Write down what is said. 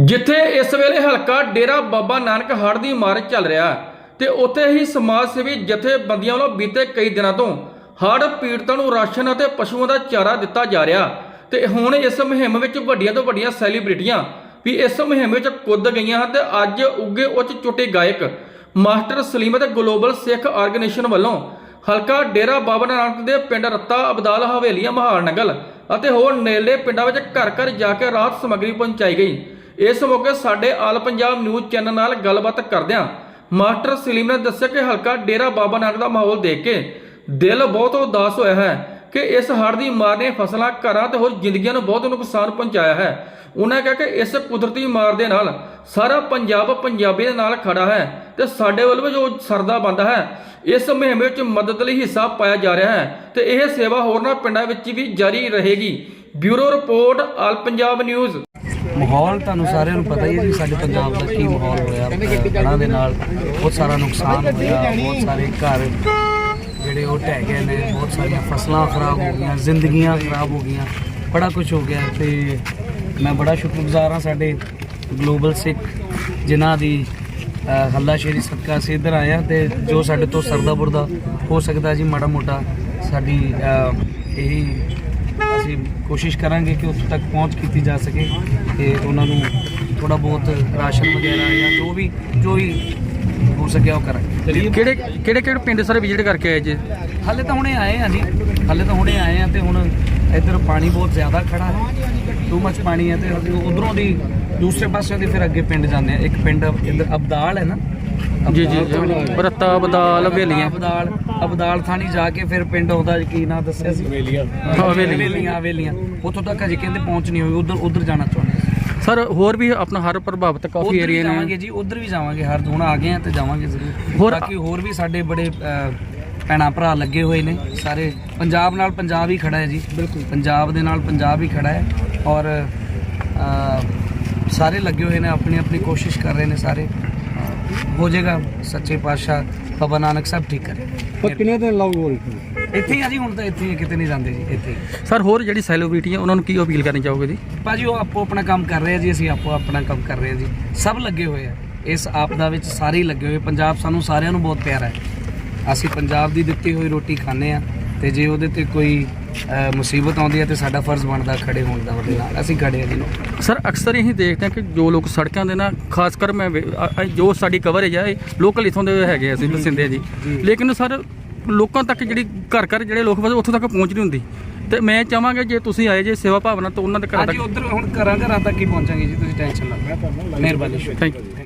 ਜਿੱਥੇ ਇਸ ਵੇਲੇ ਹਲਕਾ ਡੇਰਾ ਬਾਬਾ ਨਾਨਕ ਹੜ੍ਹ ਦੀ ਮਾਰ ਚੱਲ ਰਿਹਾ ਹੈ ਤੇ ਉੱਥੇ ਹੀ ਸਮਾਜ ਸੇਵੀ ਜਥੇਬੰਦੀਆਂ ਵੱਲੋਂ ਬੀਤੇ ਕਈ ਦਿਨਾਂ ਤੋਂ ਹੜ੍ਹ ਪੀੜਤਾਂ ਨੂੰ ਰਾਸ਼ਨ ਅਤੇ ਪਸ਼ੂਆਂ ਦਾ ਚਾਰਾ ਦਿੱਤਾ ਜਾ ਰਿਹਾ ਤੇ ਹੁਣ ਇਸ ਮੁਹਿੰਮ ਵਿੱਚ ਵੱਡੀਆਂ ਤੋਂ ਵੱਡੀਆਂ ਸੈਲੀਬ੍ਰਿਟੀਆਂ ਵੀ ਇਸ ਮੁਹਿੰਮ ਵਿੱਚ ਕੁੱਦ ਗਈਆਂ ਹਨ ਤੇ ਅੱਜ ਉੱਗੇ ਉੱਚ ਚੁੱਟੇ ਗਾਇਕ ਮਾਸਟਰ ਸਲੀਮ ਅਤੇ ਗਲੋਬਲ ਸਿੱਖ ਆਰਗੇਨਾਈਜੇਸ਼ਨ ਵੱਲੋਂ ਹਲਕਾ ਡੇਰਾ ਬਾਬਾ ਨਾਨਕ ਦੇ ਪਿੰਡ ਰੱਤਾ ਅਬਦਾਲ ਹਵੇਲੀਆਂ ਮਹਾਲ ਨਗਲ ਅਤੇ ਹੋਰ ਨੇੜਲੇ ਪਿੰਡਾਂ ਵਿੱਚ ਘਰ ਘਰ ਜਾ ਕੇ ਰਾਹਤ ਸਮੱਗਰੀ ਪਹੁੰਚਾਈ ਗਈ। ਇਸ ਮੌਕੇ ਸਾਡੇ ਆਲ ਪੰਜਾਬ ਨਿਊਜ਼ ਚੈਨਲ ਨਾਲ ਗੱਲਬਾਤ ਕਰਦਿਆਂ ਮਾਸਟਰ ਸਲੀਮ ਨੇ ਦੱਸਿਆ ਕਿ ਹਲਕਾ ਡੇਰਾ ਬਾਬਾ ਨਾਨਕ ਦਾ ਮਾਹੌਲ ਦੇਖ ਕੇ ਦਿਲ ਬਹੁਤ ਉਦਾਸ ਹੋਇਆ ਹੈ ਕਿ ਇਸ ਹੜ੍ਹ ਦੀ ਮਾਰ ਨੇ ਫਸਲਾਂ, ਘਰਾਂ ਤੇ ਹੋਰ ਜ਼ਿੰਦਗੀਆਂ ਨੂੰ ਬਹੁਤ ਨੁਕਸਾਨ ਪਹੁੰਚਾਇਆ ਹੈ। ਉਹਨਾਂ ਕਿਹਾ ਕਿ ਇਸ ਕੁਦਰਤੀ ਮਾਰ ਦੇ ਨਾਲ ਸਾਰਾ ਪੰਜਾਬ ਪੰਜਾਬੀ ਦੇ ਨਾਲ ਖੜਾ ਹੈ ਤੇ ਸਾਡੇ ਵੱਲੋਂ ਵੀ ਜੋ ਸਰਦਾ ਬੰਦਾ ਹੈ, ਇਸ ਮੁਹਿੰਮ ਵਿੱਚ ਮਦਦ ਲਈ ਹਿੱਸਾ ਪਾਇਆ ਜਾ ਰਿਹਾ ਹੈ ਤੇ ਇਹ ਸੇਵਾ ਹੋਰਨਾਂ ਪਿੰਡਾਂ ਵਿੱਚ ਵੀ ਜਾਰੀ ਰਹੇਗੀ। Bureau report, all Punjab news. ਮਾਹੌਲ ਤੁਹਾਨੂੰ ਸਾਰਿਆਂ ਨੂੰ ਪਤਾ ਹੀ ਹੈ ਜੀ ਸਾਡੇ ਪੰਜਾਬ ਦਾ ਕੀ ਮਾਹੌਲ ਹੋਇਆ ਹੜ੍ਹਾਂ ਦੇ ਨਾਲ ਬਹੁਤ ਸਾਰਾ ਨੁਕਸਾਨ ਹੋਇਆ ਬਹੁਤ ਸਾਰੇ ਘਰ ਜਿਹੜੇ ਉਹ ਢਹਿ ਗਏ ਨੇ ਬਹੁਤ ਸਾਰੀਆਂ ਫਸਲਾਂ ਖਰਾਬ ਹੋ ਗਈਆਂ ਜ਼ਿੰਦਗੀਆਂ ਖਰਾਬ ਹੋ ਗਈਆਂ ਬੜਾ ਕੁਝ ਹੋ ਗਿਆ ਤੇ ਮੈਂ ਬੜਾ ਸ਼ੁਕਰਗੁਜ਼ਾਰ ਹਾਂ ਸਾਡੇ ਗਲੋਬਲ ਸਿੱਖ ਜਿਨ੍ਹਾਂ ਦੀ ਅ, ਹੱਲਾਸ਼ੇਰੀ ਸਦਕਾ ਅਸੀਂ ਇੱਧਰ ਆਏ ਹਾਂ ਤੇ ਜੋ ਸਾਡੇ ਤੋਂ ਸਰਦਾ ਬੁਰਦਾ ਹੋ ਸਕਦਾ ਜੀ ਮਾੜਾ ਮੋਟਾ ਸਾਡੀ ਇਹੀ ਅਸੀਂ ਕੋਸ਼ਿਸ਼ ਕਰਾਂਗੇ ਕਿ ਉੱਥੇ ਤੱਕ ਪਹੁੰਚ ਕੀਤੀ ਜਾ ਸਕੇ ਤੇ ਉਹਨਾਂ ਨੂੰ ਥੋੜਾ ਬਹੁਤ ਰਾਸ਼ਨ ਵਗੈਰਾ ਜਾਂ ਜੋ ਵੀ ਜੋ ਵੀ ਹੋ ਸਕਿਆ ਉਹ ਕਰਾਂਗੇ। ਕਿਹੜੇ ਕਿਹੜੇ ਕਿਹੜੇ ਪਿੰਡ ਸਾਰੇ ਵਿਜ਼ਿਟ ਕਰਕੇ ਆਏ ਜੀ? ਹਾਲੇ ਤਾਂ ਹੁਣੇ ਆਏ ਆ ਜੀ ਹਾਲੇ ਤਾਂ ਹੁਣੇ ਆਏ ਆ ਤੇ ਹੁਣ ਇੱਧਰ ਪਾਣੀ ਬਹੁਤ ਜ਼ਿਆਦਾ ਖੜਾ ਹੈ। ਟੂ ਮੱਚ ਪਾਣੀ ਹੈ ਤੇ ਉਧਰੋਂ ਦੀ ਦੂਸਰੇ ਪਾਸੇ ਦੀ ਫਿਰ ਅੱਗੇ ਪਿੰਡ ਜਾਂਦੇ ਆ। ਇੱਕ ਪਿੰਡ ਇੱਧਰ ਅਬਦਾਲ ਹੈ ਨਾ ਜੀ ਜੀ ਜੀ। ਰੱਤਾ ਬਦਾਲ ਹਵੇਲੀਆਂ। ਅਬਦਾਲ ਅਬਦਾਲ ਥਾਣੀ ਜਾ ਕੇ ਫਿਰ ਪਿੰਡ ਉਹਦਾ ਕੀ ਨਾਂ ਦੱਸਿਆ ਸੀ? ਹਵੇਲੀਆਂ। ਹਵੇਲੀਆਂ। ਹਵੇਲੀਆਂ ਹਵੇਲੀਆਂ। ਉੱਥੋਂ ਤੱਕ ਅਜੇ ਕਹਿੰਦੇ ਪਹੁੰਚ ਨਹੀਂ ਹੋਈ ਉਧਰ ਉਧਰ ਜਾਣਾ ਚਾਹੁੰਦੇ ਸੀ। ਸਰ ਹੋਰ ਵੀ ਆਪਣਾ ਹਰ ਪ੍ਰਭਾਵਿਤ ਕਾਫੀ ਉੱਧਰ ਵੀ ਏਰੀਆ ਜਾਵਾਂਗੇ ਨੇ ਜੀ ਉਧਰ ਵੀ ਜਾਵਾਂਗੇ ਹਰ ਹੁਣ ਆ ਗਏ ਆ ਤੇ ਜਾਵਾਂਗੇ ਜ਼ਰੂਰ। ਹੋਰ- ਬਾਕੀ ਹੋਰ ਵੀ ਸਾਡੇ ਬੜੇ ਅ, ਭੈਣਾਂ ਭਰਾ ਲੱਗੇ ਹੋਏ ਨੇ ਸਾਰੇ। ਪੰਜਾਬ ਨਾਲ ਪੰਜਾਬ ਹੀ ਖੜਾ ਹੈ ਜੀ। ਬਿਲਕੁਲ। ਪੰਜਾਬ ਦੇ ਨਾਲ ਪੰਜਾਬ ਹੀ ਖੜਾ ਹੈ ਔਰ ਸਾਰੇ ਲੱਗੇ ਹੋਏ ਨੇ ਆਪਣੀ ਆਪਣੀ ਕੋਸ਼ਿਸ਼ ਕਰ ਰਹੇ ਨੇ ਸਾਰੇ। ਹੋ ਜਾਏਗਾ ਸੱਚੇ ਪਾਤਸ਼ਾਹ ਬਾਬਾ ਨਾਨਕ ਸਾਹਿਬ ਠੀਕ ਕਰੇ। ਪਰ ਕਿੰਨੇ ਦਿਨ ਲਾਉ ਇੱਥੇ? ਹੀ ਆ ਜੀ ਹੁਣ ਤਾਂ ਇੱਥੇ ਹੀ ਆ, ਕਿਤੇ ਨਹੀਂ ਜਾਂਦੇ ਜੀ ਇੱਥੇ ਹੀ। ਸਰ ਹੋਰ ਜਿਹੜੀ ਸੈਲੀਬ੍ਰਿਟੀ ਆ ਉਹਨਾਂ ਨੂੰ ਕੀ ਅਪੀਲ ਕਰਨੀ ਚਾਹੋਗੇ ਜੀ? ਭਾਜੀ ਉਹ ਆਪੋ ਆਪਣਾ ਕੰਮ ਕਰ ਰਹੇ ਆ ਜੀ ਅਸੀਂ ਆਪੋ ਆਪਣਾ ਕੰਮ ਕਰ ਰਹੇ ਆ ਜੀ। ਸਭ ਲੱਗੇ ਹੋਏ ਆ। ਇਸ ਆਪਦਾ ਵਿੱਚ ਸਾਰੇ ਹੀ ਲੱਗੇ ਹੋਏ ਪੰਜਾਬ ਸਾਨੂੰ ਸਾਰਿਆਂ ਨੂੰ ਬਹੁਤ ਪਿਆਰਾ ਹੈ। ਅਸੀਂ ਪੰਜਾਬ ਦੀ ਦਿੱਤੀ ਹੋਈ ਰੋਟੀ ਖਾਂਦੇ ਆ। ਤੇ ਜੇ ਉਹਦੇ ਤੇ ਕੋਈ ਅ, ਮੁਸੀਬਤ ਆਉਂਦੀ ਹੈ ਤੇ ਸਾਡਾ ਫਰਜ਼ ਬਣਦਾ ਖੜੇ ਹੋਣ ਦਾ ਉਹਦੇ ਨਾਲ। ਅਸੀਂ ਖੜੇ ਆ ਜੀ। ਸਰ ਅਕਸਰ ਇਹੀ ਦੇਖਦੇ ਹਾਂ ਕਿ ਜੋ ਲੋਕ ਸੜਕਾਂ ਦੇ ਨਾ ਖਾਸ ਕਰ ਮੈਂ ਵੇ- ਜੋ ਸਾਡੀ ਕਵਰੇਜ ਹੈ ਇਹ ਲੋਕਲ ਇਥੋਂ ਦੇ ਹੈਗੇ ਅਸੀਂ ਬਸਿੰਦੇ ਜੀ। ਲੇਕਿਨ ਸਰ ਲੋਕਾਂ ਤੱਕ ਜਿਹੜੀ ਘਰ ਘਰ ਜਿਹੜੇ ਲੋਕ ਵਸਦੇ ਉੱਥੋਂ ਤੱਕ ਪਹੁੰਚ ਨਹੀਂ ਹੁੰਦੀ। ਤੇ ਮੈਂ ਚਾਹਾਂਗਾ ਜੇ ਤੁਸੀਂ ਆਏ ਜੇ ਸੇਵਾ ਭਾਵਨਾ ਤੋਂ ਉਹਨਾਂ ਦੇ ਘਰ ਅੱਜ ਤੱਕ ਉਧਰ ਹੁਣ ਘਰਾਂ ਘਰਾਂ ਤੱਕ ਹੀ ਪਹੁੰਚਾਂਗੇ ਜੀ ਤੁਸੀਂ ਟੈਨਸ਼ਨ ਨਾ ਲਓ। ਮਿਹਰਬਾਨੀ। Thank you